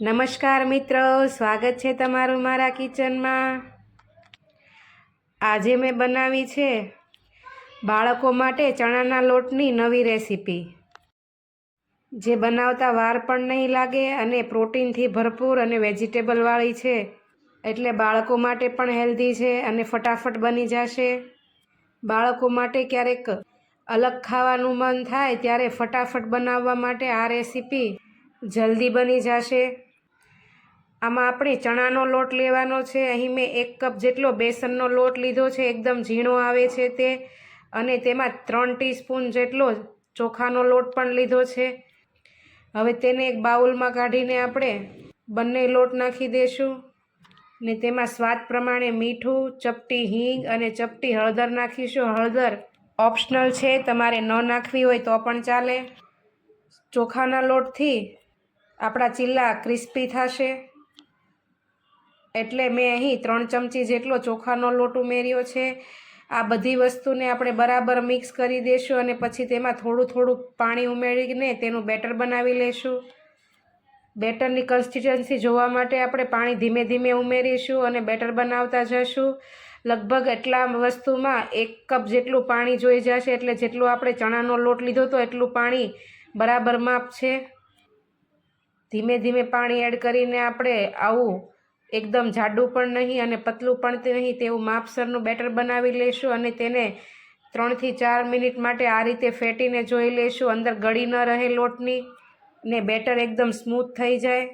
નમસ્કાર મિત્રો, સ્વાગત છે તમારું મારા કિચનમાં. આજે મેં બનાવી છે બાળકો માટે ચણાના લોટની નવી રેસીપી. જે બનાવતા વાર પણ નહીં લાગે અને પ્રોટીનથી ભરપૂર અને વેજીટેબલવાળી છે. એટલે બાળકો માટે પણ હેલ્ધી છે અને ફટાફટ બની જશે. બાળકો માટે ક્યારેક અલગ ખાવાનું મન થાય ત્યારે ફટાફટ બનાવવા માટે આ રેસીપી જલ્દી બની જશે. આમાં આપણે ચણાનો લોટ લેવાનો છે. અહીં મેં એક કપ જેટલો બેસનનો લોટ લીધો છે. એકદમ ઝીણો આવે છે તે. અને તેમાં ત્રણ ટીસ્પૂન જેટલો ચોખાનો લોટ પણ લીધો છે. હવે તેને એક બાઉલમાં કાઢીને આપણે બંને લોટ નાખી દઈશું ને તેમાં સ્વાદ પ્રમાણે મીઠું, ચપટી હિંગ અને ચપટી હળદર નાખીશું. હળદર ઓપ્શનલ છે. તમારે ન નાખવી હોય તો પણ ચાલે. ચોખાના લોટથી આપણા ચીલા ક્રિસ્પી થશે. એટલે મેં અહીં ત્રણ ચમચી જેટલો ચોખાનો લોટ ઉમેર્યો છે. આ બધી વસ્તુને આપણે બરાબર મિક્સ કરી દઈશું અને પછી તેમાં થોડું થોડું પાણી ઉમેરીને તેનું બેટર બનાવી લઈશું બેટરની કન્સિસ્ટન્સી જોવા માટે આપણે પાણી ધીમે ધીમે ઉમેરીશું અને બેટર બનાવતા જશું. લગભગ એટલા વસ્તુમાં એક કપ જેટલું પાણી જોઈ જશે એટલે જેટલું આપણે ચણાનો લોટ લીધો હતો એટલું પાણી બરાબર માપ છે ધીમે ધીમે પાણી એડ કરીને આપણે આવું એકદમ જાડું પણ નહીં અને પતલું પણ નહીં તેવું માપસરનું બેટર બનાવી લઈશું અને તેને ત્રણથી ચાર મિનિટ માટે આ રીતે ફેટીને જોઈ લઈશું. અંદર ગળી ન રહે લોટની ને બેટર એકદમ સ્મૂથ થઈ જાય.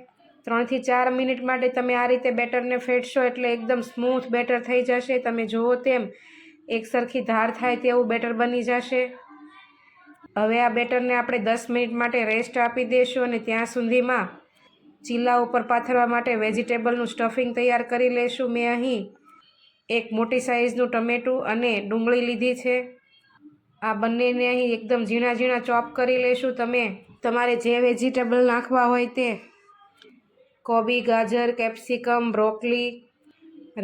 ત્રણથી ચાર મિનિટ માટે તમે આ રીતે બેટરને ફેટશો એટલે એકદમ સ્મૂથ બેટર થઈ જશે. તમે જુઓ તેમ એક સરખી ધાર થાય તેવું બેટર બની જશે. હવે આ બેટરને આપણે દસ મિનિટ માટે રેસ્ટ આપી દઈશું અને ત્યાં સુધીમાં ચીલા ઉપર પાથરવા માટે વેજીટેબલનું સ્ટફિંગ તૈયાર કરી લઈશું મેં અહીં એક મોટી સાઇઝનું ટમેટું અને ડુંગળી લીધી છે. આ બંનેને અહીં એકદમ ઝીણા ઝીણા ચોપ કરી લઈશું તમે તમારે જે વેજીટેબલ નાખવા હોય તે કોબી, ગાજર, capsicum, broccoli,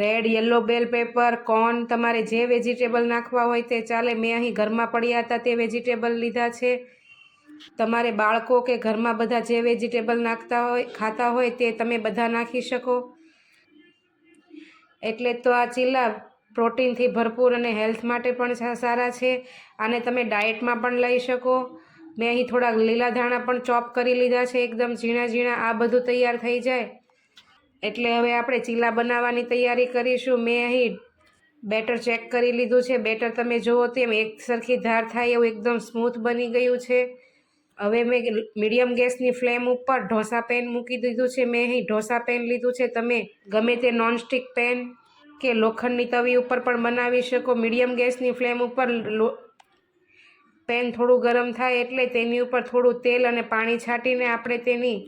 red yellow bell pepper, corn તમારે જે વેજીટેબલ નાખવા હોય તે ચાલે. મેં અહીં ઘરમાં પડ્યા હતા તે વેજીટેબલ લીધા છે. તમારે બાળકો કે ઘરમાં બધા જે વેજીટેબલ નાખતા હોય, ખાતા હોય તે તમે બધા નાખી શકો. એટલે તો આ ચીલા પ્રોટીનથી ભરપૂર અને હેલ્થ માટે પણ સારા છે. આને તમે ડાયટમાં પણ લઈ શકો. મેં અહીં થોડા લીલા ધાણા પણ ચોપ કરી લીધા છે, એકદમ ઝીણા ઝીણા, આ બધું તૈયાર થઈ જાય. એટલે હવે આપણે ચીલા બનાવવાની તૈયારી કરીશું. મેં અહીં બેટર ચેક કરી લીધું છે. બેટર તમે જુઓ તેમ એક સરખી ધાર થાય એવું એકદમ સ્મૂથ બની ગયું છે. હવે મેં મીડિયમ ગેસની ફ્લેમ ઉપર ઢોસા પેન મૂકી દીધું છે. મેં અહીં ઢોસા પેન લીધું છે. તમે ગમે તે નોનસ્ટિક પેન કે લોખંડની તવી ઉપર પણ બનાવી શકો. મીડિયમ ગેસની ફ્લેમ ઉપર પેન થોડું ગરમ થાય એટલે તેની ઉપર થોડું તેલ અને પાણી છાંટીને આપણે તેની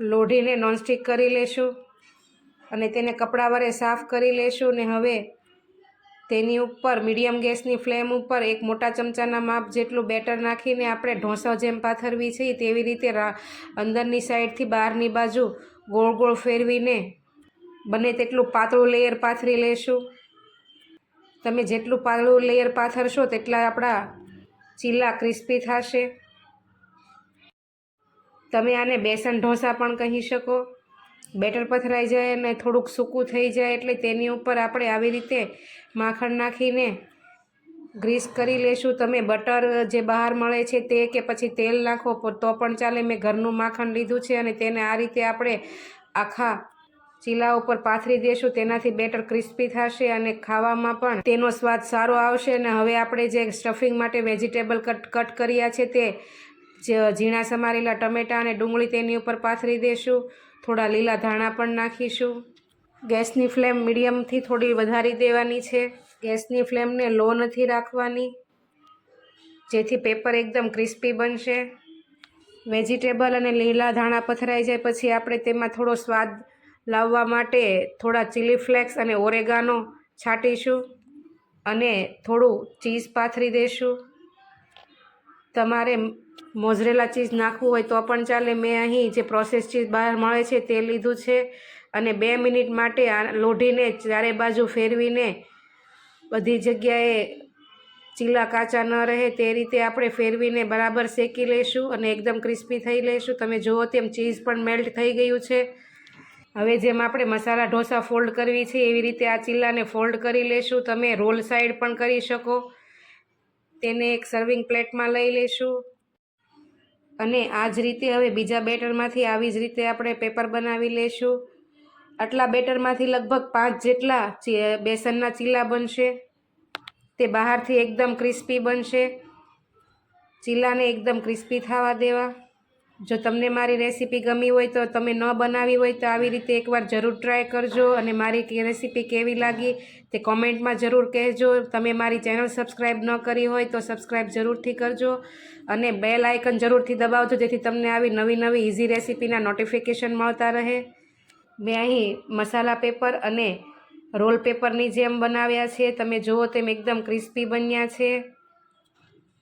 લોઢીને નોનસ્ટિક કરી લેશું અને તેને કપડા વડે સાફ કરી લેશું ને હવે તેની ઉપર મીડિયમ ગેસની ફ્લેમ ઉપર એક મોટા ચમચાના માપ જેટલું બેટર નાખીને આપણે ઢોસા જેમ પાથરવી છે તેવી રીતે અંદરની સાઈડથી બહારની બાજુ ગોળ ગોળ ફેરવીને બને તેટલું પાતળું લેયર પાથરી લેશું. તમે જેટલું પાતળું લેયર પાથરશો તેટલા આપણા ચીલા ક્રિસ્પી થશે. તમે આને બેસન ઢોસા પણ કહી શકો. બેટર પથરાઈ જાય અને થોડુંક સૂકું થઈ જાય એટલે તેની ઉપર આપણે આવી રીતે માખણ નાખીને ગ્રીસ કરી લેશું. તમે બટર જે બહાર મળે છે તે કે પછી તેલ નાખો તો પણ ચાલે. મેં ઘરનું માખણ લીધું છે અને તેને આ રીતે આપણે આખા ચીલા ઉપર પાથરી દેશું. તેનાથી બેટર ક્રિસ્પી થશે અને ખાવામાં પણ તેનો સ્વાદ સારો આવશે. અને હવે આપણે જે સ્ટફિંગ માટે વેજીટેબલ કટ કટ કર્યા છે તે ઝીણા સમારેલા ટમેટાં અને ડુંગળી તેની ઉપર પાથરી દેશું. થોડા લીલા ધાણા પણ નાખીશું. ગેસની ફ્લેમ મીડિયમથી થોડી વધારી દેવાની છે. ગેસની ફ્લેમને લો નથી રાખવાની, જેથી પેપર એકદમ ક્રિસ્પી બનશે. વેજીટેબલ અને લીલા ધાણા પથરાઈ જાય પછી આપણે તેમાં થોડો સ્વાદ લાવવા માટે થોડા ચીલી ફ્લેક્સ અને ઓરેગાનો છાંટીશું અને થોડું ચીઝ પાથરી દઈશું તમારે મોઝરેલા ચીઝ નાખવું હોય તો પણ ચાલે. મેં અહીં જે પ્રોસેસ ચીઝ બહાર મળે છે તે લીધું છે અને બે મિનિટ માટે આ લોઢીને ચારે બાજુ ફેરવીને બધી જગ્યાએ ચીલા કાચા ન રહે તે રીતે આપણે ફેરવીને બરાબર શેકી લઈશું અને એકદમ ક્રિસ્પી થઈ લઈશું તમે જુઓ તેમ ચીઝ પણ મેલ્ટ થઈ ગયું છે. હવે જેમ આપણે મસાલા ઢોસા ફોલ્ડ કરવી છે એવી રીતે આ ચીલાને ફોલ્ડ કરી લેશું. તમે રોલ સાઈડ પણ કરી શકો. તેને એક સર્વિંગ પ્લેટમાં લઈ લેશું. અને આ જ રીતે હવે બીજા બેટરમાંથી આવી જ રીતે આપણે પેપર બનાવી લેશું. આટલા બેટરમાંથી લગભગ પાંચ જેટલા બેસનના ચીલા બનશે. તે બહારથી એકદમ ક્રિસ્પી બનશે. ચીલાને એકદમ ક્રિસ્પી થવા દેવા. જો તમને મારી રેસીપી ગમી હોય તો તમે ન બનાવી હોય તો આવી રીતે એકવાર જરૂર ટ્રાય કરજો અને મારી રેસીપી કેવી લાગી તે કોમેન્ટમાં જરૂર કહેજો. તમે મારી ચેનલ સબસ્ક્રાઈબ ન કરી હોય તો સબસ્ક્રાઈબ જરૂરથી કરજો અને બેલ આઇકન જરૂરથી દબાવજો જેથી તમને આવી નવી નવી ઇઝી રેસીપીના નોટિફિકેશન મળતા રહે. મેં અહીં મસાલા પેપર અને રોલ પેપરની જેમ બનાવ્યા છે. તમે જુઓ તેમ એકદમ ક્રિસ્પી બન્યા છે.